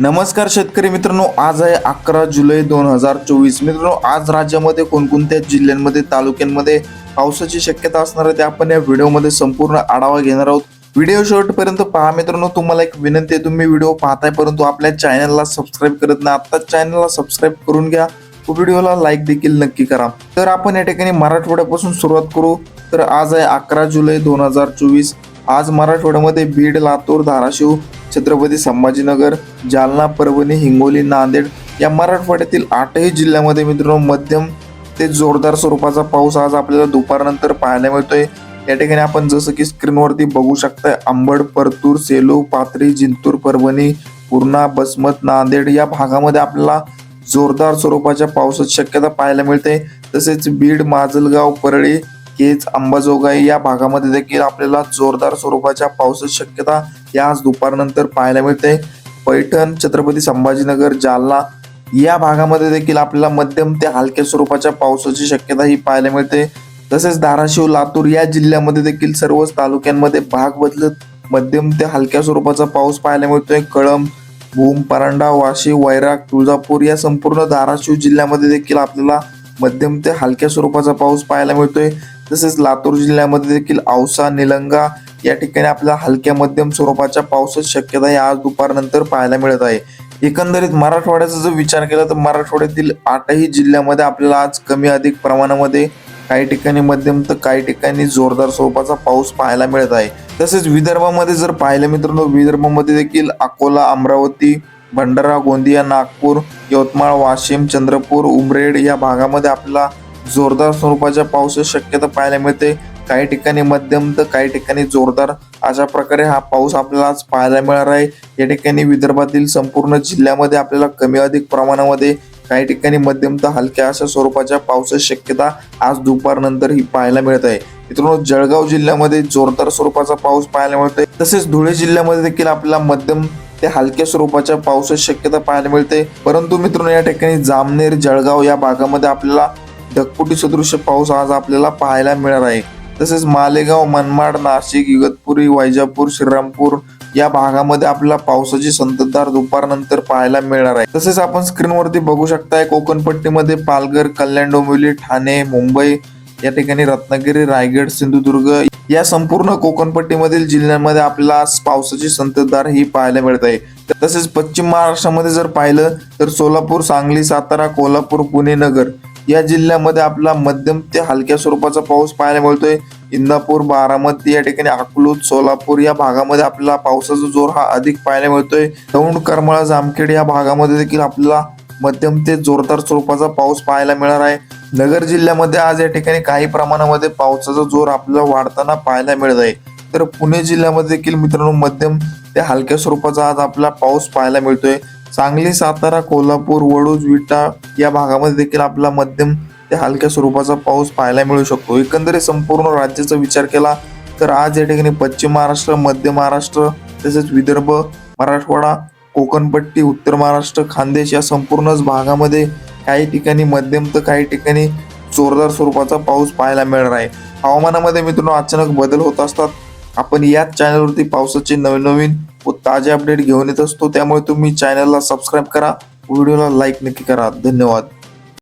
नमस्कार शेतकरी मित्रांनो आज आहे अकरा जुलै दोन हजार चोवीस. मित्रांनो आज राज्यामध्ये कोणकोणत्या जिल्ह्यांमध्ये तालुक्यांमध्ये पावसाची शक्यता असणार आहे ते आपण या व्हिडिओमध्ये संपूर्ण आढावा घेणार आहोत. व्हिडिओ शेवटपर्यंत पहा मित्रांनो तुम्हाला एक विनंती आहे तुम्ही व्हिडिओ पाहताय परंतु आपल्या चॅनलला सबस्क्राईब करत नाही आत्ताच चॅनलला सबस्क्राईब करून घ्या. व्हिडिओला लाईक देखील नक्की करा. तर आपण या ठिकाणी मराठवाड्यापासून सुरुवात करू. तर आज आहे अकरा जुलै दोन हजार चोवीस. आज मराठवाड्यामध्ये बीड लातूर धाराशिव छत्रपती संभाजीनगर जालना परभणी हिंगोली नांदेड या मराठवाड्यातील आठही जिल्ह्यामध्ये मित्रांनो मध्यम ते जोरदार स्वरूपाचा पाऊस आज आपल्याला दुपारनंतर पाहायला मिळतोय. या ठिकाणी आपण जसं की स्क्रीनवरती बघू शकताय अंबड परतूर सेलू पाथरी जिंतूर परभणी पूर्णा बसमत नांदेड या भागामध्ये आपल्याला जोरदार स्वरूपाच्या पावसाची शक्यता पाहायला मिळते. तसेच बीड माजलगाव परळी नक्कीच अंबाजोगाई या भागामध्ये देखील आपल्याला जोरदार स्वरूपाच्या पावसाची शक्यता या आज दुपारनंतर पाहायला मिळते. पैठण छत्रपती संभाजीनगर जालना या भागामध्ये देखील आपल्याला मध्यम ते हलक्या स्वरूपाच्या पावसाची शक्यता ही पाहायला मिळते. तसेच धाराशिव लातूर या जिल्ह्यामध्ये देखील सर्वच तालुक्यांमध्ये भाग बदलत मध्यम ते हलक्या स्वरूपाचा पाऊस पाहायला मिळतोय. कळंब भूम परांडा वाशी वैराग तुळजापूर या संपूर्ण धाराशिव जिल्ह्यामध्ये देखील आपल्याला मध्यम ते हलक्या स्वरूपाचा पाऊस पाहायला मिळतोय. तसेच लातूर जिल्ह्यामध्ये देखील औसा निलंगा या ठिकाणी आपल्याला हलक्या मध्यम स्वरूपाच्या पावसाची शक्यता या आज दुपारनंतर पाहायला मिळत आहे. एकंदरीत मराठवाड्याचा जर विचार केला तर मराठवाड्यातील आठही जिल्ह्यामध्ये आपल्याला आज कमी अधिक प्रमाणामध्ये काही ठिकाणी मध्यम तर काही ठिकाणी जोरदार स्वरूपाचा पाऊस पाहायला मिळत आहे. तसेच विदर्भामध्ये जर पाहिलं मित्रांनो विदर्भामध्ये देखील अकोला अमरावती भंडारा गोंदिया नागपूर यवतमाळ वाशिम चंद्रपूर उमरेड या भागामध्ये आपल्याला जोरदार स्वरूपाच्या पावसाची शक्यता पाहायला मिळते. काही ठिकाणी मध्यम तर काही ठिकाणी जोरदार. अशा प्रकारे हा पाऊस आपल्याला आज पाहायला मिळणार आहे. या ठिकाणी विदर्भातील संपूर्ण जिल्ह्यामध्ये आपल्याला कमी अधिक प्रमाणामध्ये काही ठिकाणी मध्यम तर हलक्या अशा स्वरूपाच्या पावसाची शक्यता आज दुपारनंतर ही पाहायला मिळत आहे. मित्रांनो जळगाव जिल्ह्यामध्ये जोरदार स्वरूपाचा पाऊस पाहायला मिळतोय. तसेच धुळे जिल्ह्यामध्ये देखील आपल्याला मध्यम ते हलक्या स्वरूपाच्या पावसाची शक्यता पाहायला मिळते. परंतु मित्रांनो या ठिकाणी जामनेर जळगाव या भागामध्ये आपल्याला ढगफुटी सदृश्य पाऊस आज आपल्याला पाहायला मिळणार आहे. तसेच मालेगाव मनमाड नाशिक इगतपुरी वैजापूर श्रीरामपूर या भागामध्ये आपल्याला पावसाची संततधार दुपारनंतर पाहायला मिळणार आहे. तसेच आपण स्क्रीनवरती बघू शकताय कोकणपट्टीमध्ये पालघर कल्याण डोंबिवली ठाणे मुंबई या ठिकाणी रत्नागिरी रायगड सिंधुदुर्ग या संपूर्ण कोकणपट्टीमधील जिल्ह्यांमध्ये आपल्याला पावसाची संततधार ही पाहायला मिळत आहे. तसेच पश्चिम महाराष्ट्रामध्ये जर पाहिलं तर सोलापूर सांगली सातारा कोल्हापूर पुणे नगर या जिल्ह्यामध्ये आपला मध्यम ते हलक्या स्वरूपाचा पाऊस पाहायला मिळतोय. इंदापूर बारामती या ठिकाणी अकलूज सोलापूर या भागामध्ये आपल्याला पावसाचा जोर हा अधिक पाहायला मिळतोय. दौंड करमाळा जामखेड या भागामध्ये देखील आपल्याला मध्यम ते जोरदार स्वरूपाचा पाऊस पाहायला मिळणार आहे. नगर जिल्ह्यामध्ये आज या ठिकाणी काही प्रमाणामध्ये पावसाचा जोर आपल्याला वाढताना पाहायला मिळत आहे. तर पुणे जिल्ह्यामध्ये देखील मित्रांनो मध्यम ते हलक्या स्वरूपाचा आज आपला पाऊस पाहायला मिळतोय. सांगली सातारा कोल्हापूर वडूज विटा या भागामध्ये देखील आपला मध्यम ते हलक्या स्वरूपाचा पाऊस पाहायला मिळू शकतो. एकंदरीत संपूर्ण राज्याचा विचार केला तर आज या ठिकाणी पश्चिम महाराष्ट्र मध्य महाराष्ट्र तसेच विदर्भ मराठवाडा कोकणपट्टी उत्तर महाराष्ट्र खानदेश या संपूर्णच भागामध्ये काही ठिकाणी मध्यम तर काही ठिकाणी जोरदार स्वरूपाचा पाऊस पाहायला मिळणार आहे. हवामानामध्ये मित्रांनो अचानक बदल होत असतात. आपण याच चॅनलवरती पावसाचे नवीन नवीन व ताजे अपडेट घेऊन येत असतो. त्यामुळे तुम्ही चॅनलला सबस्क्राईब करा. व्हिडिओला लाईक नक्की करा. धन्यवाद.